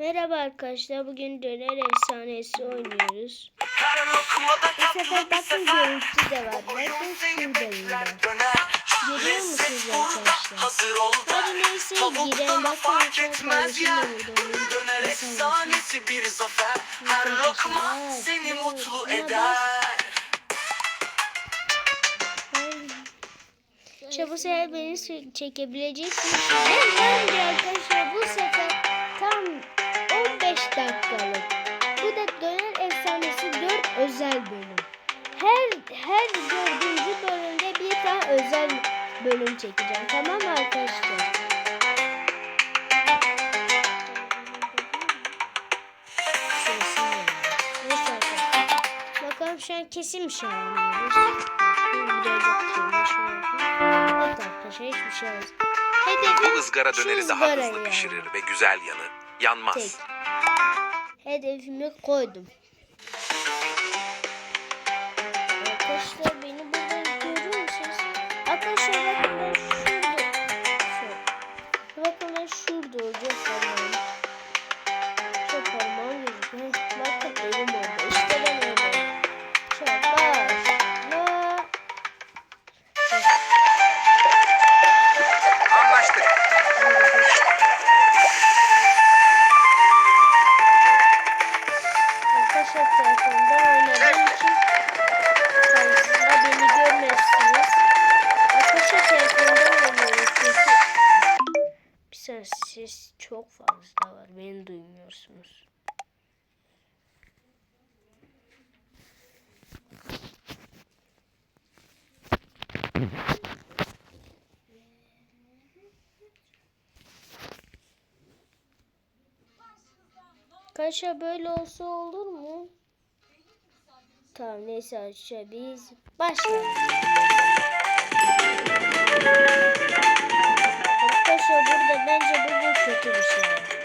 Merhaba arkadaşlar. Bugün döner efsanesi oynuyoruz. Bu sefer bakın görüntü de var. Bakın şuradayım ben. Görüyor musunuz arkadaşlar? Hadi neyse girelim. Bakın. Onun Döner efsanesi. bir zafer. Her lokma seni mutlu eder. İşte bu sefer beni çe- çekebileceksiniz. Ben bence arkadaşlar bu sefer tam 15 dakikalık. Bu da döner efsanesi 4 özel bölüm. Her her dördüncü bölümde bir tane özel bölüm çekeceğim. Tamam mı arkadaşlar? Bakalım şu an kesin bir şey anlıyoruz. Biraz bakıyorum. Şöyle yapayım. Evet arkadaşlar hiçbir şey Bu ızgara döneri daha hızlı pişirir ve güzel yanı. Yanmaz. Tek. Hedefimi koydum. Arkadaşlar beni burada görüyor musunuz? Arkadaşlar saniye ses çok fazla var. Beni duymuyorsunuz. Arkadaşlar böyle olsa olur mu? Tamam neyse arkadaşlar biz başlayalım. Arkadaşlar burada bence bugün kötü bir şey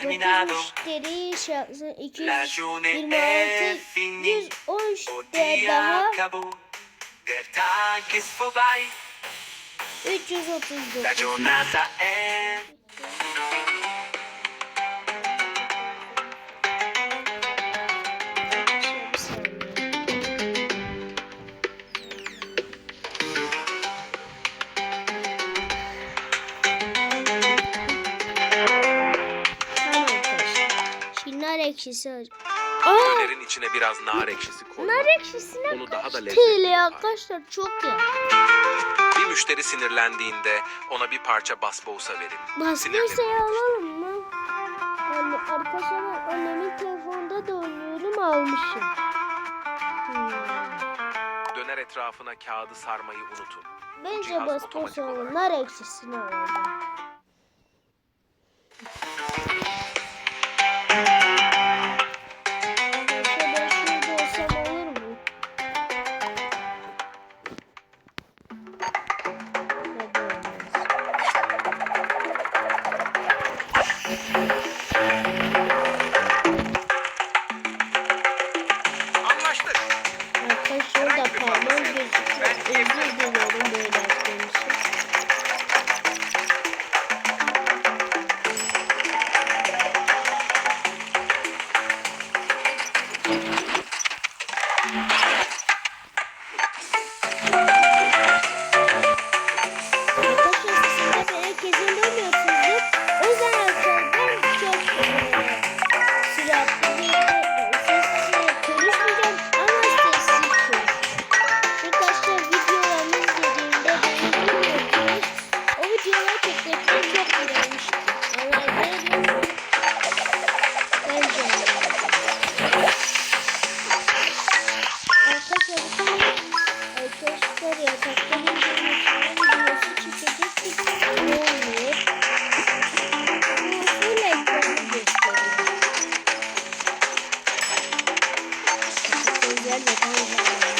terminado. müşteri finie. 213 O de dia daha. Der Tag ist vorbei. La 339. giornata è ekşisi. Aa! Dönerin içine biraz nar ekşisi koy. Nar ekşisine Onu daha da lezzetli TL yapar. arkadaşlar çok ya. Bir müşteri sinirlendiğinde ona bir parça basbousa verin. Basboursa'yı alalım mı? Yani arkadaşlar annemin telefonunda da oynuyorum almışım. Hmm. Döner etrafına kağıdı sarmayı unutun. Bence cihaz basbousa otomatik alalım. olarak Nar ekşisini alalım. Güzel de tam zamanında. Şuradan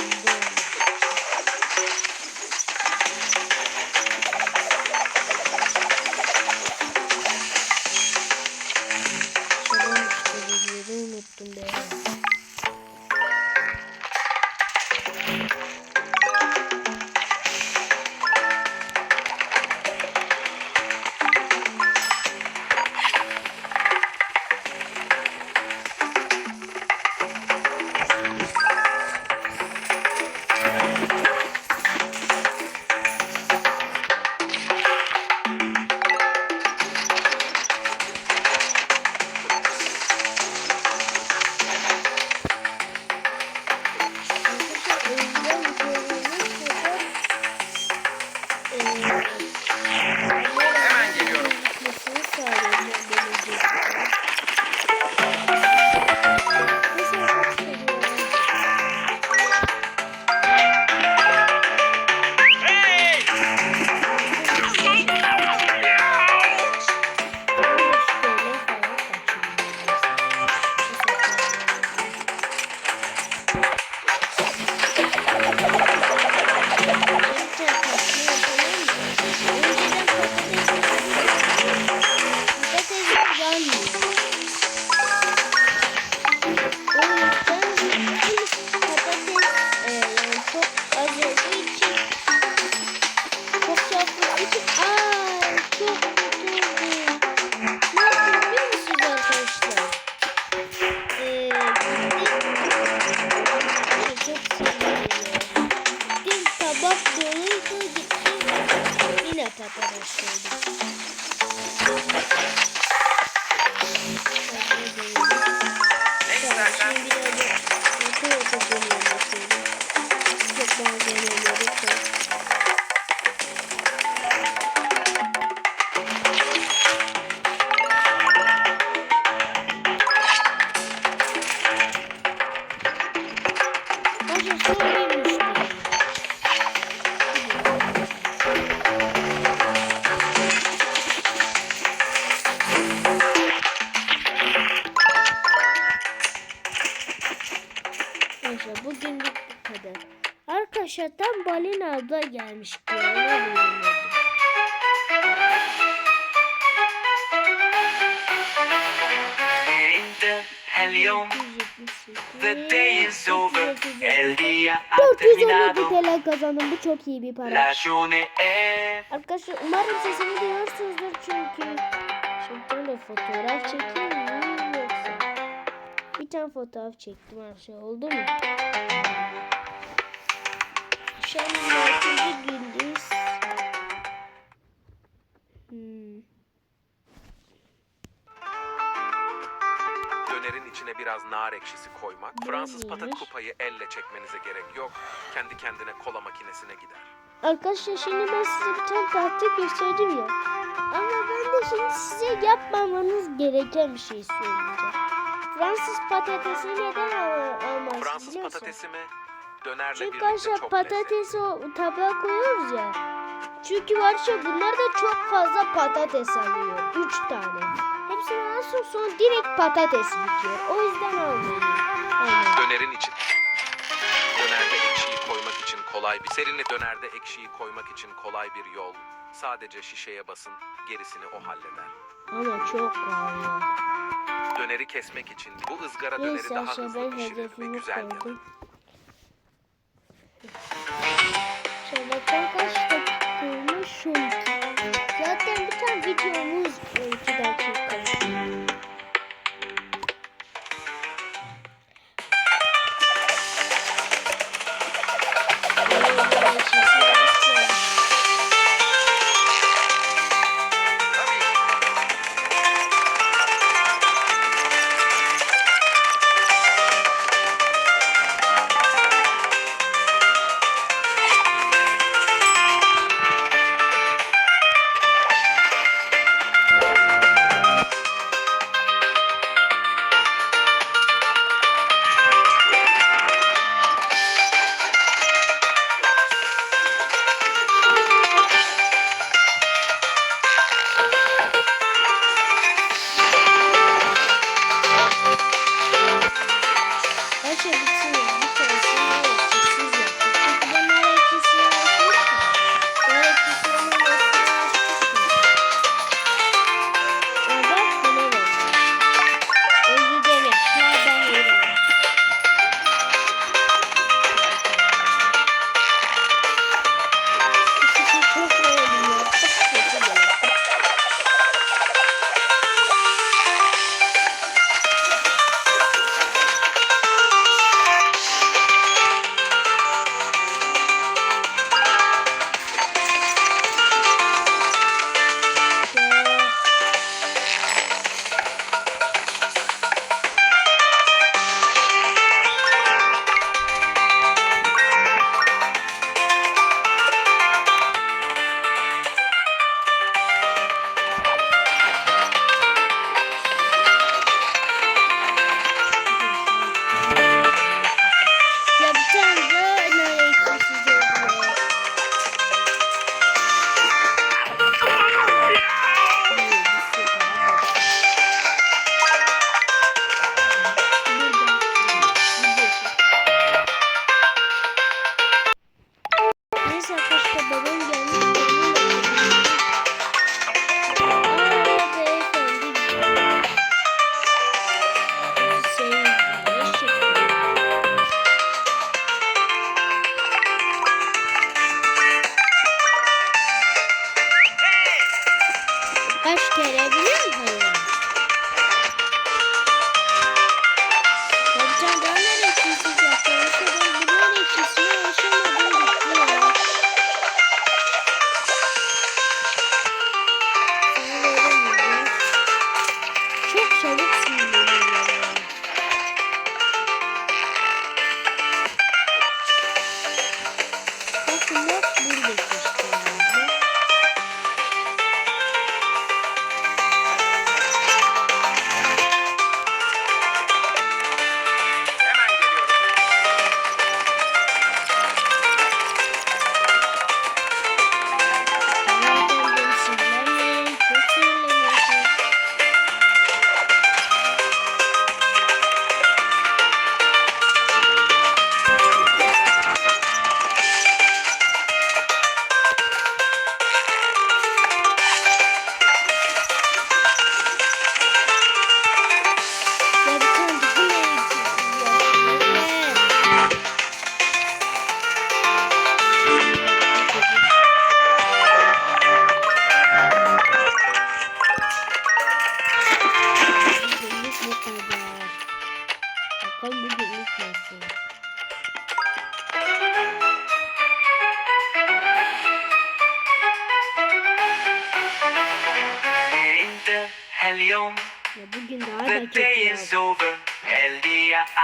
Arkadaşlar bugünlük bu kadar. Arkadaşlar tam balina da gelmiş. The day is over. El día ha 450 terminado TL kazandım. Bu çok iyi bir para. Est Arkadaşlar umarım sesimi duyuyorsunuzdur çünkü şimdi de fotoğraf çekeyim mi yoksa bir tane fotoğraf çektim her şey oldu mu? An 6. gündeyiz. Hmm. İçine biraz nar ekşisi koymak. Fransız pata kupayı elle çekmenize gerek yok. Kendi kendine kola makinesine gider. Arkadaşlar şimdi ben size bir tane taktik gösterdim ya. Ama ben de şimdi size yapmamanız gereken bir şey söyleyeceğim. Fransız patatesini neden al almaz Fransız biliyor musun? patatesi mi? Dönerle Çünkü birlikte arkadaşlar çok lezzetli. patatesi o tabağa koyuyoruz ya. Çünkü arkadaşlar bunlar da çok fazla patates alıyor. Üç tane. Hepsini alsın sonra direkt patates bitiyor. O yüzden. Aynen. Dönerin için Dönerde ekşiyi koymak için kolay bir serini dönerde ekşiyi koymak için kolay bir yol. Sadece şişeye basın, gerisini o halleder. Ama çok pahalı. Döneri kesmek için bu ızgara döneri Neyse daha hızlı ben pişirir ve hedefimi güzel yanır. koydum. Şöyle ben kaç dakika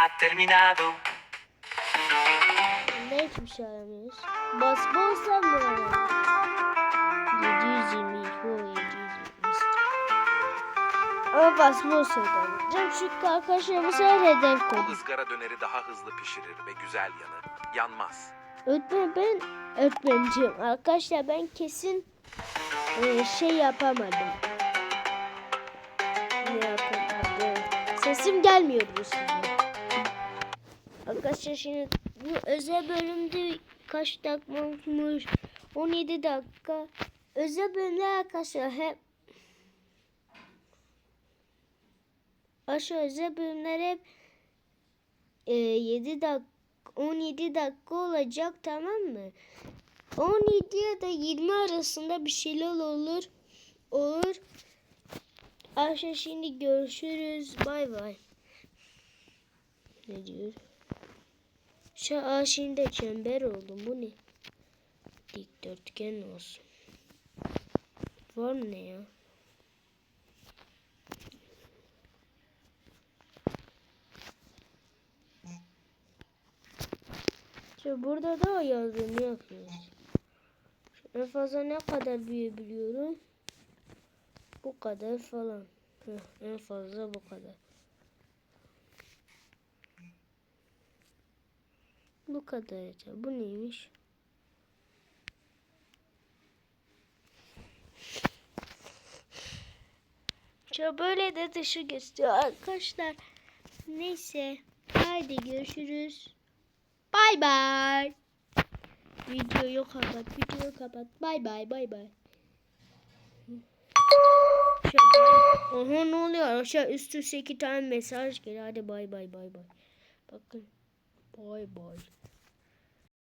ha terminado Ne hiçbir şey aramıyoruz. Bas bolsa mı? 722 o 720 Ama bas bolsa da alacağım. Çünkü arkadaşlar bu sefer hedef Bu koydum. ızgara döneri daha hızlı pişirir ve güzel yanı yanmaz. Öğretmen ben öğretmenciyim. Arkadaşlar ben kesin e, şey yapamadım. Ne yapamadım? Sesim gelmiyor bu size. Arkadaşlar şimdi bu özel bölümde kaç dakika olmuş? 17 dakika. Özel bölümler arkadaşlar hep Aşağı özel bölümler hep e, 7 dakika 17 dakika olacak tamam mı? 17 ya da 20 arasında bir şeyler olur. Olur. Aşağı şimdi görüşürüz. Bay bay. Ne diyor? Şu aa şimdi çember oldum. Bu ne? Dikdörtgen olsun. Var mı ne ya? İşte burada da yazdığını yapıyoruz. En fazla ne kadar büyüyebiliyorum? Bu kadar falan. Heh, en fazla bu kadar. Bu kadar yeter. Bu neymiş? İşte böyle de dışı gösteriyor arkadaşlar. Neyse. Haydi görüşürüz. Bay bay. Videoyu kapat, videoyu kapat. Bay bay, bay bay. Aha ne oluyor? Aşağı üst üste iki tane mesaj geliyor. Hadi bay bay bay bay. Bakın. Bay bay.